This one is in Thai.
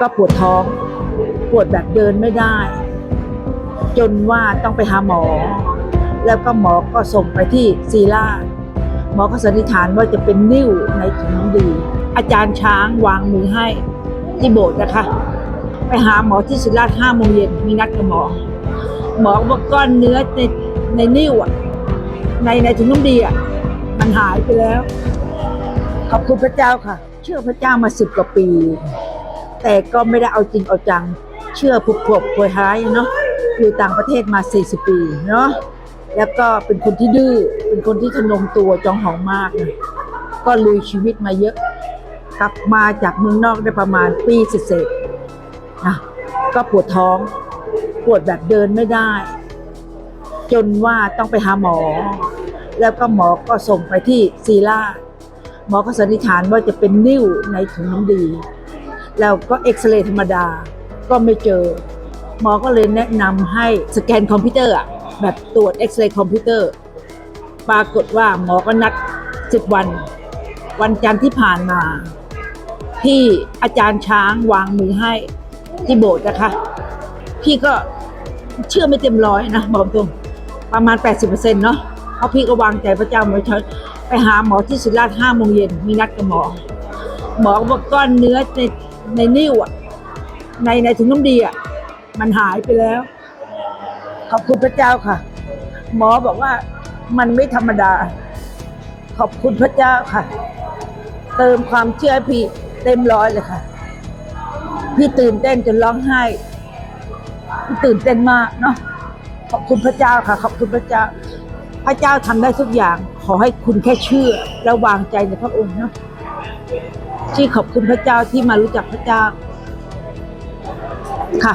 ก็ปวดท้อง ปวดแบบเดินไม่ได้ จนว่าต้องไปหาหมอ แล้วก็หมอก็ส่งไปที่ซีล่าหมอก็สันนิษฐานว่าจะเป็นนิ่วในถุงน้ำดี อาจารย์ช้างวางมือให้ที่โบสถ์นะคะ ไปหาหมอที่ศิริราชห้าโมงเย็นมีนัดกับหมอ หมอบอกก้อนเนื้อในในนิ่วอะ ในในถุงน้ำดีอะมันหายไปแล้ว ขอบคุณพระเจ้าค่ะ เชื่อพระเจ้ามาสิบกว่าปี แต่ก็ไม่ได้เอาจริงเอาจัง เชื่อผูกขบป่วยหายเนาะอยู่ต่างประเทศมา 40 ปีเนาะแล้วก็เป็นคนที่ดื้อเป็นคนที่ทะนงตัวจองหองมากนะก็ลุยชีวิตมาเยอะ กลับมาจากเมืองนอกได้ประมาณปีเศษนะก็ปวดท้อง ปวดแบบเดินไม่ได้ จนว่าต้องไปหาหมอ แล้วก็หมอก็ส่งไปที่ซีล่าหมอก็สันนิษฐานว่าจะเป็นนิ่วในถุงน้ำดี แล้วก็เอ็กซเรย์ธรรมดาก็ไม่เจอ หมอก็เลยแนะนำให้สแกนคอมพิวเตอร์อะแบบตรวจเอ็กซเรย์คอมพิวเตอร์ ปรากฏว่าหมอก็นัด10วัน วันจันทร์ที่ผ่านมา ที่อาจารย์ช้างวางมือให้ที่โบสถ์นะคะ พี่ก็เชื่อไม่เต็มร้อยนะบอกตรงประมาณ 80%เนาะเพราะพี่ก็วางใจพระเจ้าไว้เถอะไปหาหมอที่ศิริราชห้าโมงเย็นมีนัดกับหมอ หมอก็บอกก้อนเนื้อใน ในนิ่วอะ ในในถุงน้ำดีอะ มันหายไปแล้ว ขอบคุณพระเจ้าค่ะ หมอบอกว่ามันไม่ธรรมดา ขอบคุณพระเจ้าค่ะ เติมความเชื่อพี่เต็มร้อยเลยค่ะ พี่ตื่นเต้นจนร้องไห้ พี่ตื่นเต้นมากเนาะขอบคุณพระเจ้าค่ะ ขอบคุณพระเจ้า พระเจ้าทำได้ทุกอย่าง ขอให้คุณแค่เชื่อและวางใจในพระองค์เนาะ ที่ขอบคุณพระเจ้าที่มารู้จักพระเจ้าค่ะ